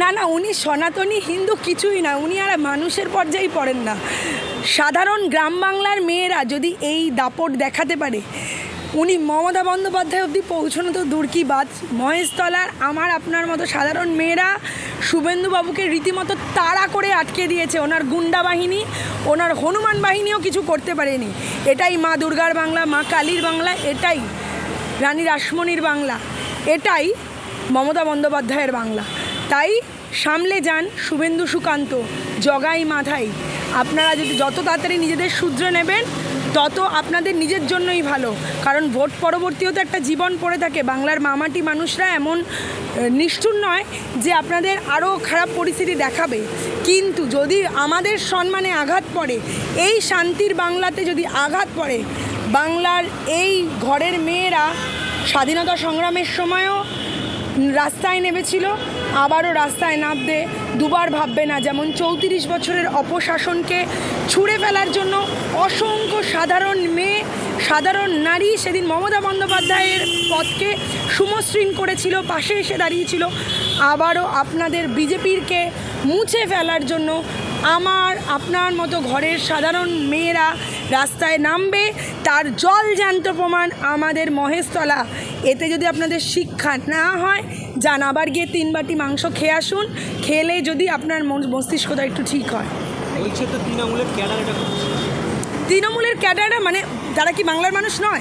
না না, উনি সনাতনী, হিন্দু কিছুই না, উনি আর মানুষের পর্যায়েই পড়েন না। সাধারণ গ্রাম বাংলার মেয়েরা যদি এই দাপট দেখাতে পারে, উনি মমতা বন্দ্যোপাধ্যায় অবধি পৌঁছানো তো দূর কি বাদ মহেশতলার আমার আপনার মতো সাধারণ মেয়েরা শুভেন্দুবাবুকে রীতিমতো তাড়া করে আটকে দিয়েছে। ওনার গুন্ডা বাহিনী, ওনার হনুমান বাহিনীও কিছু করতে পারেনি। এটাই মা দুর্গার বাংলা, মা কালীর বাংলা, এটাই রানী রাসমণির বাংলা, এটাই মমতা বন্দ্যোপাধ্যায়ের বাংলা। তাই সামলে যান শুভেন্দু সুকান্ত, জগাই মাথায় আপনারা যদি যত তাড়াতাড়ি নিজেদের শুধরে নেবেন, তত আপনাদের নিজের জন্যই ভালো। কারণ ভোট পরবর্তীও তো একটা জীবন পড়ে থাকে। বাংলার মামাটি মানুষরা এমন নিষ্ঠুর নয় যে আপনাদের আরও খারাপ পরিস্থিতি দেখাবে। কিন্তু যদি আমাদের সম্মানে আঘাত পড়ে, এই শান্তির বাংলাতে যদি আঘাত পড়ে, বাংলার এই ঘরের মেয়েরা স্বাধীনতা সংগ্রামের সময়ও রাস্তায় নেমেছিল। আবারও রাস্তায় নামতে দুবার ভাববে না, যেমন চৌত্রিশ বছরের অপশাসনকে ছুঁড়ে ফেলার জন্য অসংখ্য সাধারণ মেয়ে, সাধারণ নারী সেদিন মমতা বন্দ্যোপাধ্যায়ের পথকে সুমসৃণ করেছিল, পাশে এসে দাঁড়িয়েছিল। আবারও আপনাদের বিজেপিরকে মুছে ফেলার জন্য আমার আপনার মতো ঘরের সাধারণ মেয়েরা রাস্তায় নামবে তার জল জ্যান্ত প্রমাণ আমাদের মহেশতলা। এতে যদি আপনাদের শিক্ষা না হয় যান আবার গিয়ে তিন বাটি মাংস খেয়ে আসুন খেলে যদি আপনার মন- মস্তিষ্কটা একটু ঠিক হয়। তৃণমূলের ক্যাডার তৃণমূলের ক্যাডাররা মানে তারা কি বাংলার মানুষ নয়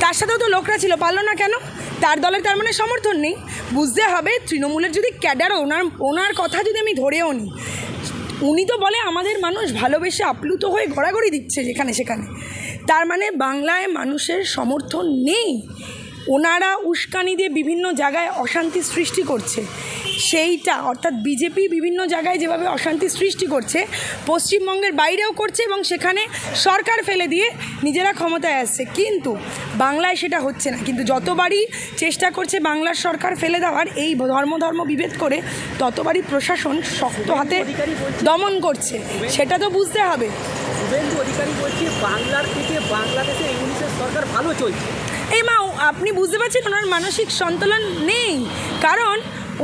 তার সাথেও তো লোকরা ছিল পারল না কেন? তার দলের তার মানে সমর্থন নেই। বুঝতে হবে তৃণমূলের যদি ক্যাডার ওনার ওনার কথা যদি আমি ধরেও নিই উনি তো বলে আমাদের মানুষ ভালোবেসে আপ্লুত হয়ে ঘোরাঘুরি দিচ্ছে যেখানে সেখানে। তার মানে বাংলায় মানুষের সমর্থন নেই। ওনারা উস্কানি দিয়ে বিভিন্ন জায়গায় অশান্তি সৃষ্টি করছে। সেইটা অর্থাৎ বিজেপি বিভিন্ন জায়গায় যেভাবে অশান্তি সৃষ্টি করছে পশ্চিমবঙ্গের বাইরেও করছে এবং সেখানে সরকার ফেলে দিয়ে নিজেরা ক্ষমতায় আসছে। কিন্তু বাংলায় সেটা হচ্ছে না। কিন্তু যতবারই চেষ্টা করছে বাংলার সরকার ফেলে দেওয়ার এই ধর্ম ধর্ম বিভেদ করে ততবারই প্রশাসন শক্ত হাতে দমন করছে। সেটা তো বুঝতে হবে। শুভেন্দু অধিকারী বলছে বাংলার থেকে বাংলাদেশে ইংলিশের সরকার ভালো চলছে। এই মা আপনি বুঝতে পারছেন ওনার মানসিক সন্তুলন নেই। কারণ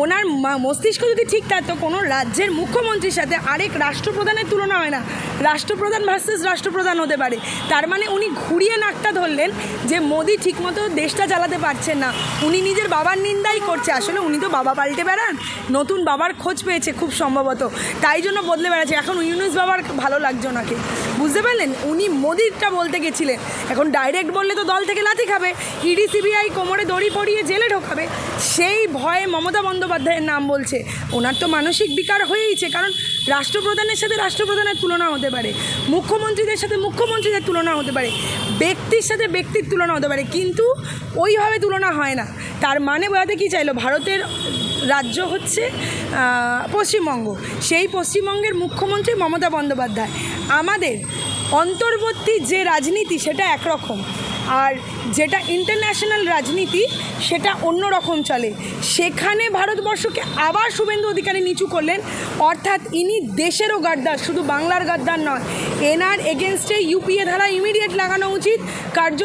ওনার মস্তিষ্ক যদি ঠিক থাকতো, কোনো রাজ্যের মুখ্যমন্ত্রীর সাথে আরেক রাষ্ট্রপ্রধানের তুলনা হয় না। রাষ্ট্রপ্রধান ভার্সেস রাষ্ট্রপ্রধান হতে পারে। তার মানে উনি ঘুরিয়ে নাকটা ধরলেন যে মোদি ঠিকমতো দেশটা চালাতে পারছেন না। উনি নিজের বাবার নিন্দাই করছে। আসলে উনি তো বাবা পাল্টে বেড়ান। নতুন বাবার খোঁজ পেয়েছে খুব সম্ভবত। তাই জন্য বদলে বেড়াচ্ছে। এখন ইউনুস বাবার ভালো লাগছে ওনাকে। বুঝতে পারলেন? উনি মোদিরটা বলতে গেছিলেন। এখন ডাইরেক্ট বললে তো দল থেকে লাথি খাবে। ইডি সিবিআই কোমরে দড়ি পরিয়ে জেলে ঢোকাবে। সেই ভয়ে মমতা বন্দ্যোপাধ্যায়ের নাম বলছে। ওনার তো মানসিক বিকার হয়েইছে, কারণ রাষ্ট্রপ্রধানের সাথে রাষ্ট্রপ্রধানের তুলনা হতে পারে, মুখ্যমন্ত্রীদের সাথে মুখ্যমন্ত্রীদের তুলনা হতে পারে, ব্যক্তির সাথে ব্যক্তির তুলনা হতে পারে, কিন্তু ওইভাবে তুলনা হয় না। তার মানে বোঝাতে কী চাইলো? ভারতের রাজ্য হচ্ছে পশ্চিমবঙ্গ। সেই পশ্চিমবঙ্গের মুখ্যমন্ত্রী মমতা বন্দ্যোপাধ্যায়। আমাদের অন্তর্বর্তী যে রাজনীতি, সেটা একরকম। আর যেটা ইন্টারন্যাশনাল রাজনীতি, সেটা অন্য রকম চলে। সেখানে ভারতবর্ষকে আবার শুভেন্দু অধিকারী নিচু করলেন। অর্থাৎ ইনি দেশেরও গাদ্দার, শুধু বাংলার গাদ্দার নয়। এনার এগেনস্টে ইউপিএ ধারা ইমিডিয়েট লাগানো উচিত, কার্য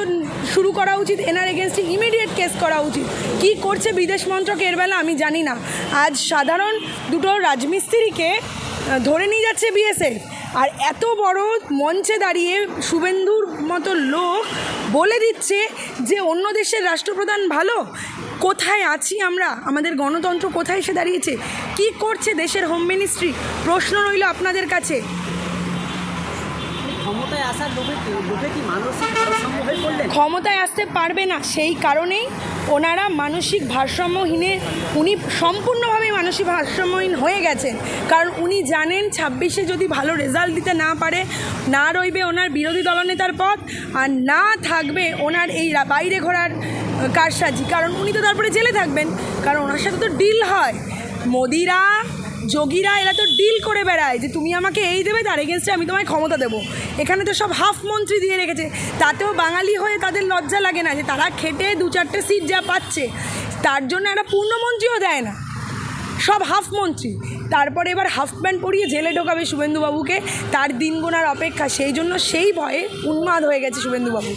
শুরু করা উচিত এনার এগেনস্টে ইমিডিয়েট কেস করা উচিত। কি করছে বিদেশ মন্ত্রক এর বেলা আমি জানি না। আজ সাধারণ দুটো রাজমিস্ত্রিকে ধরে নিয়ে যাচ্ছে বিএসএফ আর এত বড় মঞ্চে দাঁড়িয়ে শুভেন্দুর মতো লোক বলে দিচ্ছে যে অন্য দেশের রাষ্ট্রপ্রধান ভালো? কোথায় আছি আমরা? আমাদের গণতন্ত্র কোথায় এসে দাঁড়িয়েছে? কি করছে দেশের হোম মিনিস্ট্রি প্রশ্ন রইল আপনাদের কাছে। ক্ষমতায় আসার কি মানসিক ক্ষমতায় আসতে পারবে না সেই কারণেই ওনারা মানসিক ভারসাম্যহীনে উনি সম্পূর্ণভাবে মানসিক ভারসাম্যহীন হয়ে গেছেন। কারণ উনি জানেন ছাব্বিশে যদি ভালো রেজাল্ট দিতে না পারে, না রইবে ওনার বিরোধী দলনেতার পদ আর না থাকবে ওনার এই বাইরে ঘোরার কারসাজি। কারণ উনি তো তারপরে জেলে থাকবেন। কারণ ওনার সাথে তো ডিল হয়। মোদিরা, যোগীরা, এরা তো ডিল করে বেড়ায় যে তুমি আমাকে এই দেবে, তার এগেনস্টে আমি তোমায় ক্ষমতা দেবো। এখানে তো সব হাফ মন্ত্রী দিয়ে রেখেছে। তাতেও বাঙালি হয়ে তাদের লজ্জা লাগে না যে তারা খেটে দু চারটে সিট যা পাচ্ছে, তার জন্য একটা পূর্ণমন্ত্রীও দেয় না। সব হাফ মন্ত্রী। তারপরে এবার হাফ প্যান্ট পরিয়ে জেলে ঢোকাবে শুভেন্দুবাবুকে। তার দিন গোনার অপেক্ষা, সেই জন্য সেই ভয়ে উন্মাদ হয়ে গেছে শুভেন্দুবাবু।